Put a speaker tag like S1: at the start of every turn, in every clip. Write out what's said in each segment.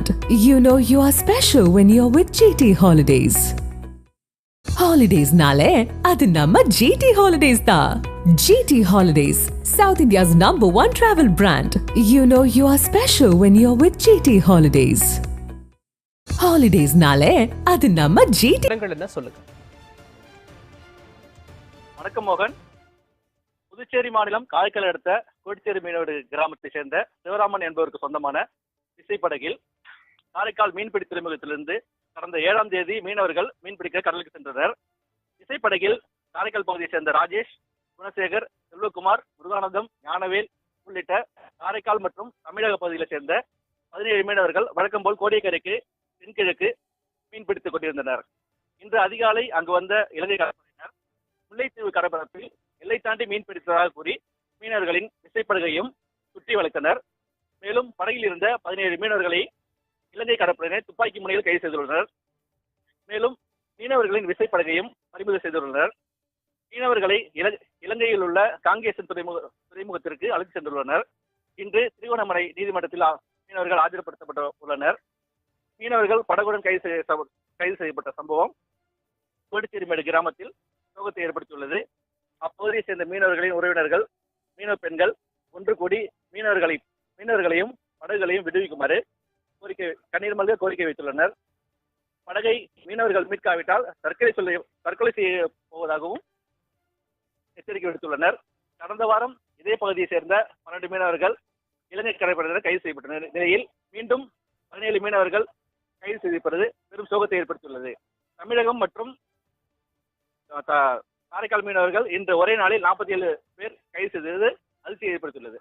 S1: brand. You know you are special when you're with GT Holidays. ஹாலிடேஸ்னாலே அது நம்ம GT holidays தான் GT holidays south India's number one travel brand you know you are special when you with GT holidays ஹாலிடேஸ்னாலே அது நம்ம
S2: GT என்ன சொல்லுங்க
S3: வணக்கம் மோகன் புதுச்சேரி மாநிலம் காரைக்கால் அடுத்த கோடிச்சேரி மீனவடு கிராமத்தை சேர்ந்த சிவராமன் என்பவருக்கு சொந்தமான விசைப்படகில் காரைக்கால் மீன்பிடி துறைமுகத்திலிருந்து கடந்த ஏழாம் தேதி மீனவர்கள் மீன்பிடிக்க கடலுக்கு சென்றனர். இசைப்படகில் காரைக்கால் பகுதியைச் சேர்ந்த ராஜேஷ் குணசேகர் செல்வகுமார் முருகானந்தம் ஞானவேல் உள்ளிட்ட காரைக்கால் மற்றும் தமிழக பகுதிகளைச் சேர்ந்த பதினேழு மீனவர்கள் வழக்கம் போல் கோடியக்கரைக்கு தென்கிழக்கு மீன்பிடித்துக் கொண்டிருந்தனர். இன்று அதிகாலை அங்கு வந்த இலங்கை கடற்படையினர் முல்லைத்தீவு கடற்பரப்பில் எல்லை தாண்டி மீன்பிடித்ததாக கூறி மீனவர்களின் விசைப்படகையும் சுற்றி வளைத்தனர். மேலும் படகில் இருந்த பதினேழு மீனவர்களை இலங்கை கடற்படையினர் துப்பாக்கி முனையில் கைது செய்துள்ளனர். மேலும் மீனவர்களின் விசைப்படகையும் பறிமுதல் செய்துள்ளனர். மீனவர்களை இல- இலங்கையில் உள்ள காங்கேசன் துறைமுக துறைமுகத்திற்கு அழைத்து சென்றுள்ளனர். இன்று திருவண்ணாமலை நீதிமன்றத்தில் மீனவர்கள் ஆஜர்படுத்தப்பட்டு உள்ளனர். மீனவர்கள் படகுடன் கைது செய்ய கைது செய்யப்பட்ட சம்பவம் கோடிச்சேரிமேடு கிராமத்தில் சோகத்தை ஏற்படுத்தியுள்ளது. அப்பகுதியை சேர்ந்த மீனவர்களின் உறவினர்கள் மீனவ பெண்கள் ஒன்று கூடி மீனவர்களை மீனவர்களையும் படகுகளையும் விடுவிக்குமாறு கோரிக்கை கண்ணீர் மல்க கோரிக்கை வைத்துள்ளனர். படகை மீனவர்கள் மீட்காவிட்டால் தற்கொலை சொல்ல தற்கொலை செய்ய போவதாகவும் எச்சரிக்கை விடுத்துள்ளனர். கடந்த வாரம் இதே பகுதியை சேர்ந்த பன்னெண்டு மீனவர்கள் இலங்கை கடற்படையினர் கைது செய்யப்பட்டனர். நிலையில் மீண்டும் பதினேழு மீனவர்கள் கைது செய்யப்படுவது பெரும் சோகத்தை ஏற்படுத்தியுள்ளது. தமிழகம் மற்றும் காரைக்கால் மீனவர்கள் இன்று ஒரே நாளில் நாற்பத்தி ஏழு பேர் கைது செய்தது அதிர்ச்சி ஏற்படுத்தியுள்ளது.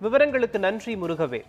S2: விவரங்களுக்கு நன்றி முருகவே.